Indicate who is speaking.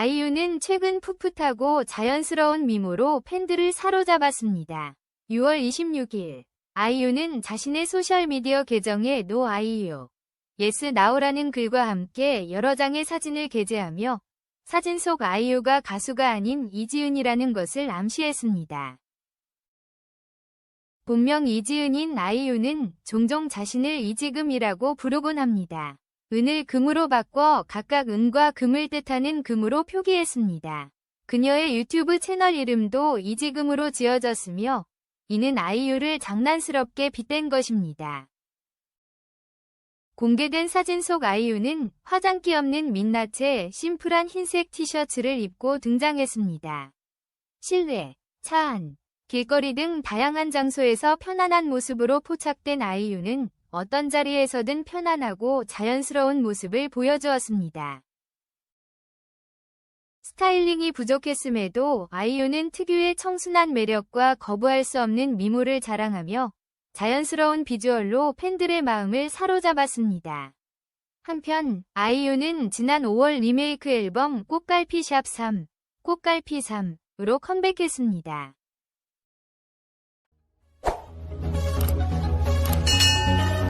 Speaker 1: 아이유는 최근 풋풋하고 자연스러운 미모로 팬들을 사로잡았습니다. 6월 26일 아이유는 자신의 소셜미디어 계정에 노 아이유 예스 나오라는 글과 함께 여러 장의 사진을 게재하며 사진 속 아이유가 가수가 아닌 이지은이라는 것을 암시했습니다. 본명 이지은인 아이유는 종종 자신을 이지금이라고 부르곤 합니다. 은을 금으로 바꿔 각각 은과 금을 뜻하는 금으로 표기했습니다. 그녀의 유튜브 채널 이름도 이지금으로 지어졌으며 이는 아이유를 장난스럽게 빗댄 것입니다. 공개된 사진 속 아이유는 화장기 없는 민낯에 심플한 흰색 티셔츠를 입고 등장했습니다. 실내, 차 안, 길거리 등 다양한 장소에서 편안한 모습으로 포착된 아이유는 어떤 자리에서든 편안하고 자연스러운 모습을 보여주었습니다. 스타일링이 부족했음에도 아이유는 특유의 청순한 매력과 거부할 수 없는 미모를 자랑하며 자연스러운 비주얼로 팬들의 마음을 사로잡았습니다. 한편 아이유는 지난 5월 리메이크 앨범 꽃갈피 샵 3, 꽃갈피 3으로 컴백했습니다.